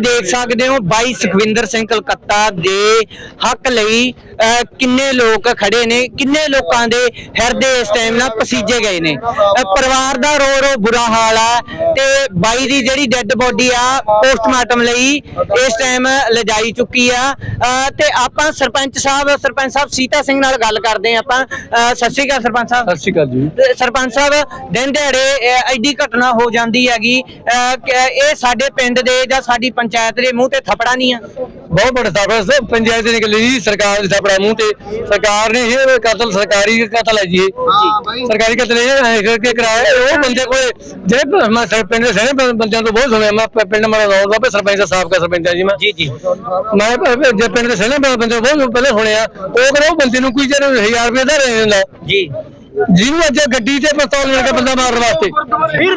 ਦੇਖ ਸਕਦੇ ਹੋ ਬਾਈ ਸੁਖਵਿੰਦਰ ਸਿੰਘ ਕਲਕੱਤਾ ਦੇ ਹੱਕ ਲਈ ਕਿੰਨੇ ਲੋਕ ਖੜੇ ਨੇ ਕਿੰਨੇ ਲੋਕਾਂ ਦੇ ਹਿਰਦੇ ਇਸ ਟਾਈਮ ਨਾਲ ਪਸੀਜੇ ਗਏ ਨੇ। ਪਰਿਵਾਰ ਦਾ ਰੋ ਰੋ ਬੁਰਾ ਹਾਲ ਆ ਤੇ ਬਾਈ ਦੀ ਜਿਹੜੀ ਡੈੱਡ ਬੋਡੀ ਆ ਪੋਸਟਮਾਰਟਮ ਲਈ ਇਸ ਟਾਈਮ ਲਿਜਾਈ ਚੁੱਕੀ ਆ। ਤੇ ਆਪਾਂ ਸਰਪੰਚ ਸਾਹਿਬ ਸਰਪੰਚ ਸਾਹਿਬ ਸੀਤਾ ਸਿੰਘ ਨਾਲ ਗੱਲ ਕਰਦੇ ਆ ਆਪਾਂ। ਸਤਿ ਸ਼੍ਰੀ ਅਕਾਲ ਸਰਪੰਚ ਸਾਹਿਬ। ਸਤਿ ਸ਼੍ਰੀ ਅਕਾਲ ਜੀ। ਸਰਪੰਚ ਸਾਹਿਬ ਦਿਨ ਦਿਹਾੜੇ ਐਡੀ ਘਟਨਾ ਹੋ ਜਾਂਦੀ ਹੈਗੀ। ਇਹ ਸਾਡੇ ਪਿੰਡ ਦੇ ਜਾਂ ਸਾਡੀ ਪੰਚਾਇਤ ਦੇ ਮੂੰਹ ਤੇ ਥਪੜਾ ਨਹੀਂ ਆ। ਬਹੁਤ ਬੜਾ ਸਾਫਾ ਸੇ ਪੰਚਾਇਤ ਨੇ ਜੀ ਸਰਕਾਰ ਦੇ ਸਾਪੜਾ ਮੂੰਹ ਤੇ। ਸਰਕਾਰ ਨੇ ਇਹ ਕਤਲ ਸਰਕਾਰੀ ਕਤਲ ਹੈ ਜੀ। ਸਰਕਾਰੀ ਕਤਲ ਇਹ ਕਰਕੇ ਕਰਾਇਆ ਉਹ ਬੰਦੇ ਕੋਲੇ ਜਿਹੜੇ ਮੈਂ ਪਿੰਡ ਦੇ ਸਾਰੇ ਬੰਦਿਆਂ ਤੋਂ ਬਹੁਤ ਸੁਣਿਆ ਮੈਂ ਪ- ਪਿੰਡ ਮੇਰਾ ਰੌਲ ਦਾ ਸਰਪੰਚ ਦਾ ਸਾਬਕਾ ਸਰਪੰਚ ਜੀ ਮੈਂ। ਜੀ ਜੀ। ਮੈਂ ਪ- ਜੇ ਪਿੰਡ ਦੇ ਸਾਰੇ ਬੰਦੇ ਤੋਂ ਬਹੁਤ ਪਹਿਲੇ ਸੁਣਿਆ ਉਹ ਕਹਿੰਦਾ ਉਹ ਬੰਦੇ ਨੂੰ ਕੋਈ ਜਰ 1000 ਰੁਪਏ ਦਾ ਰਹਿ ਦਿੰਦਾ। ਜੀ। ਜਿਹਨੂੰ ਅੱਜ ਗੱਡੀ ਤੇ ਪਿਸਤੌਲ ਲੈ ਕੇ ਬੰਦਾ ਮਾਰਨ ਵਾਸਤੇ। ਵੀਰ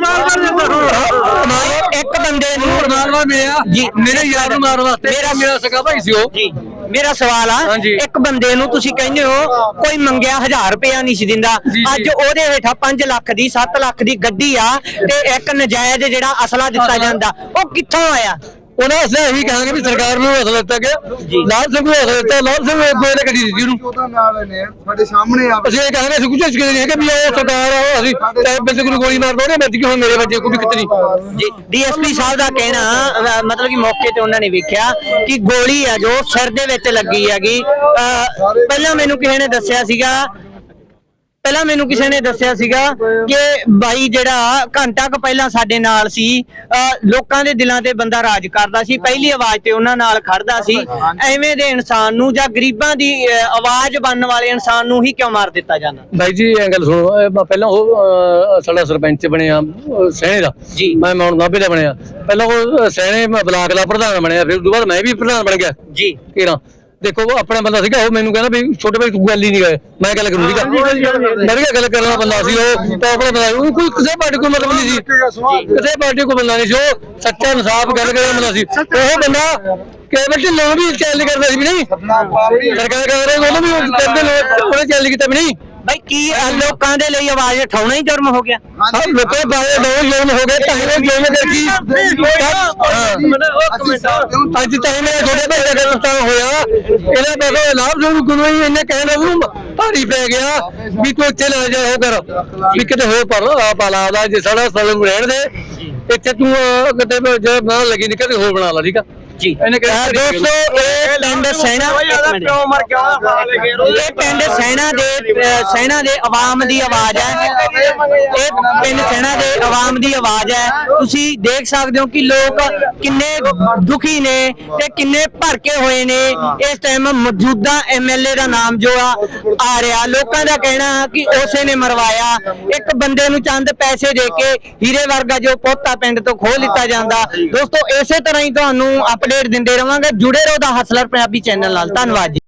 ਇੱਕ ਬੰਦੇ ਨੂੰ ਮਾਰਵਾ ਮਿਲਿਆ ਜੀ। ਮੇਰੇ ਯਾਰ ਨੂੰ ਮਾਰਨ ਵਾਸਤੇ ਮੇਰਾ- ਮੇਰਾ ਸਗਾ ਭਾਈ ਸੀ ਉਹ ਜੀ ਮੇਰਾ ਸਵਾਲ ਆ। ਇੱਕ ਬੰਦੇ ਨੂੰ ਤੁਸੀਂ ਕਹਿੰਦੇ ਹੋ ਕੋਈ ਮੰਗਿਆ 1000 ਰੁਪਇਆ ਨਹੀਂ ਸੀ ਦਿੰਦਾ। ਅੱਜ ਉਹਦੇ ਹੇਠਾਂ 5 ਲੱਖ ਦੀ 7 ਲੱਖ ਦੀ ਗੱਡੀ ਆ ਤੇ ਇੱਕ ਨਜਾਇਜ਼ ਜਿਹੜਾ ਅਸਲਾ ਦਿੱਤਾ ਜਾਂਦਾ ਉਹ ਕਿੱਥੋਂ ਆਇਆ ਉਹਨਾਂ ਅਸਲੇ ਇਹੀ ਕਹਾਂਗੇ ਵੀ ਸਰਕਾਰ ਨੂੰ ਹੌਸਲਾ ਦਿੱਤਾ ਗਿਆ। ਲਾਲ ਸਿੰਘ ਨੂੰ ਹੌਸਲਾ ਦਿੱਤਾ ਲਾਲ ਸਿੰਘ ਕੋਈ ਨੇ ਗੱਡੀ ਦਿੱਤੀ ਉਹਨੂੰ। ਉਹਦਾ ਨਾਲ ਨੇ ਸਾਡੇ ਸਾਹਮਣੇ ਆ। ਅਸੀਂ ਇਹ ਕਹਾਂਗੇ ਅਸੀਂ ਕੁਝ ਚੀਜ਼ ਨਹੀਂ ਵੀ ਉਹ ਸਰਕਾਰ ਆ ਉਹ ਅਸੀਂ ਟੈਬ ਬੰਦੇ ਨੂੰ ਗੋਲੀ ਮਾਰ ਦੋਨੇ ਮੈਂ ਕਿ ਹੁਣ ਮੇਰੇ ਬੱਚੇ ਕੋਈ ਵੀ ਕਿਤਨੀ ਜੀ ਡੀਐਸਪੀ ਸਾਹਿਬ ਦਾ ਕਹਿਣਾ ਮਤਲਬ ਕਿ ਮੌਕੇ ਤੇ ਉਹਨਾਂ ਨੇ ਵੇਖਿਆ ਕਿ ਗੋਲੀ ਆ ਜੋ ਸਿਰ ਦੇ ਵਿੱਚ ਲੱਗੀ ਹੈਗੀ। ਪਹਿਲਾਂ ਮੈਨੂੰ ਕਿਸੇ ਨੇ ਦੱਸਿਆ ਸੀਗਾ ਪਹਿਲਾਂ ਮੈਨੂੰ ਕਿਸੇ ਨੇ ਦੱਸਿਆ ਸੀਗਾ ਕਿ ਬਾਈ ਜਿਹੜਾ ਘੰਟਾ ਕੁ ਪਹਿਲਾਂ ਸਾਡੇ ਨਾਲ ਸੀ ਲੋਕਾਂ ਦੇ ਦਿਲਾਂ ਤੇ ਬੰਦਾ ਰਾਜ ਕਰਦਾ ਸੀ ਪਹਿਲੀ ਆਵਾਜ਼ ਤੇ ਉਹਨਾਂ ਨਾਲ ਖੜਦਾ ਸੀ। ਐਵੇਂ ਦੇ ਇਨਸਾਨ ਨੂੰ ਜਾਂ ਗਰੀਬਾਂ ਦੀ ਆਵਾਜ਼ ਬਣਨ ਵਾਲੇ ਇਨਸਾਨ ਨੂੰ ਹੀ ਕਿਉਂ ਮਾਰ ਦਿੱਤਾ ਜਾਂਦਾ? ਬਾਈ ਜੀ ਇਹ ਗੱਲ ਸੁਣੋ ਪਹਿਲਾਂ ਉਹ ਸਾਡਾ ਸਰਪੰਚ ਬਣਿਆ ਸਹਿਣੇ ਦਾ। ਮੈਂ ਮੌਣ ਨਾਭੇ ਦਾ ਬਣਿਆ। ਪਹਿਲਾਂ ਉਹ ਸਹਿਣੇ ਬਲਾਕ ਦਾ ਪ੍ਰਧਾਨ ਬਣਿਆ ਫਿਰ ਉਸ ਤੋਂ ਬਾਅਦ ਮੈਂ ਵੀ ਪ੍ਰਧਾਨ ਬਣ ਗਿਆ। ਜੀ। ਕਿਹੜਾ? ਦੇਖੋ ਉਹ ਆਪਣਾ ਬੰਦਾ ਸੀਗਾ ਉਹ ਮੈਨੂੰ ਕਹਿੰਦਾ ਵੀ ਛੋਟੇ ਭਾਈ ਤੂੰ ਗੱਲ ਹੀ ਨਹੀਂ ਗਏ ਮੈਂ ਗੱਲ ਕਰੂੰ ਠੀਕ ਆ ਮੈਂ ਵੀ ਗੱਲ ਕਰਨ ਵਾਲਾ ਬੰਦਾ ਸੀ ਉਹ ਤਾਂ ਆਪਣਾ ਬੰਦਾ ਸੀ। ਉਹ ਕੋਈ ਕਿਸੇ ਪਾਰਟੀ ਕੋਲ ਮਤਲਬ ਨਹੀਂ ਸੀ। ਕਿਸੇ ਪਾਰਟੀ ਕੋਲ ਬੰਦਾ ਨਹੀਂ ਸੀ ਉਹ ਸੱਚਾ ਇਨਸਾਫ ਗੱਲ ਕਰਨ ਵਾਲਾ ਬੰਦਾ ਸੀ। ਉਹ ਬੰਦਾ ਕੇਵਲ ਢਿੱਲੋਂ ਵੀ ਚੈਲੰਜ ਕਰਦਾ ਸੀ ਵੀ ਨਹੀਂ। ਸਰਕਾਰ ਕਰ ਰਹੇ ਉਹਨੂੰ ਵੀ ਉਹ ਉਹਨੇ ਚੈਲੰਜ ਕੀਤਾ ਵੀ ਨਹੀਂ। ਬਾਈ ਕੀ ਅਹ, ਲੋਕਾਂ ਦੇ ਲਈ ਆਵਾਜ਼ ਉਠਾਉਣਾ ਹੀ ਜੁਰਮ ਹੋ ਗਿਆ। ਹਾਂ ਲੋਕਾਂ ਦੇ ਬਾਰੇ ਦੋ ਲੋਨ ਹੋ ਗਏ ਤਾਂ ਉਹ ਲੋਨ ਕਰ ਕੀ ਅੱਜ ਤਾਂ ਇਹਨੇ ਥੋੜੇ ਭਾਈ ਦਾ ਨੁਕਸਾਨ ਹੋਇਆ। ਇਹਨੇ ਦੇਖੋ ਲਾਭ ਜੋ ਗੁਰੂ ਹੀ। ਇਹਨੇ ਕਹਿਣਾ ਉਹਨੂੰ ਭਾਰੀ ਪੈ ਗਿਆ ਵੀ ਤੂੰ ਇੱਥੇ ਲੈ ਜਾ ਉਹ ਕਰ। ਵੀ ਕਿਤੇ ਹੋਰ ਪਰ ਆ ਪਾਲਾ ਦਾ ਜੇ ਸਾਡਾ ਸਲਮ ਰਹਿਣ ਦੇ ਇੱਥੇ ਤੂੰ ਕਿਤੇ ਜੇ ਨਾ ਲੱਗੀ ਨਹੀਂ ਕਿਤੇ ਹੋਰ ਬਣਾ ਲਾ ਠੀਕ ਆ? ਜੀ। ਦੋਸਤੋ ਇਹ ਪਿੰਡ ਸੈਣਾ ਪਿਓ ਮਰ ਗਿਆ ਇਹ ਪਿੰਡ ਸੈਣਾ ਦੇ ਸੈਣਾ ਦੇ ਆਵਾਮ ਦੀ ਆਵਾਜ਼ ਹੈ। ਇਹ ਪਿੰਡ ਸੈਣਾ ਦੇ ਆਵਾਮ ਦੀ ਆਵਾਜ਼ ਹੈ। ਤੁਸੀਂ ਦੇਖ ਸਕਦੇ ਹੋ ਕਿ ਲੋਕ ਕਿੰਨੇ ਦੁਖੀ ਨੇ ਤੇ ਕਿੰਨੇ ਭੜਕੇ ਹੋਏ ਨੇ। ਇਸ ਟਾਈਮ ਮੌਜੂਦਾ ਐਮਐਲਏ ਦਾ ਨਾਮ ਜੋ ਆ ਆ ਰਿਹਾ। ਲੋਕਾਂ ਦਾ ਕਹਿਣਾ ਕਿ ਉਸੇ ਨੇ ਮਰਵਾਇਆ। ਇੱਕ ਬੰਦੇ ਨੂੰ ਚੰਦ ਪੈਸੇ ਦੇ ਕੇ ਹੀਰੇ ਵਰਗਾ ਜੋ ਪੋਤਾ ਪਿੰਡ ਤੋਂ ਖੋਹ ਲਿੱਤਾ ਜਾਂਦਾ। ਦੋਸਤੋ ਇਸੇ ਤਰ੍ਹਾਂ ਹੀ ਤੁਹਾਨੂੰ ਅਪਡੇਟ ਦਿੰਦੇ ਰਵਾਂਗੇ। ਜੁੜੇ ਰਹੋ ਦਾ ਹਸਲਰ ਪੰਜਾਬੀ ਚੈਨਲ ਨਾਲ। ਧੰਨਵਾਦ ਜੀ।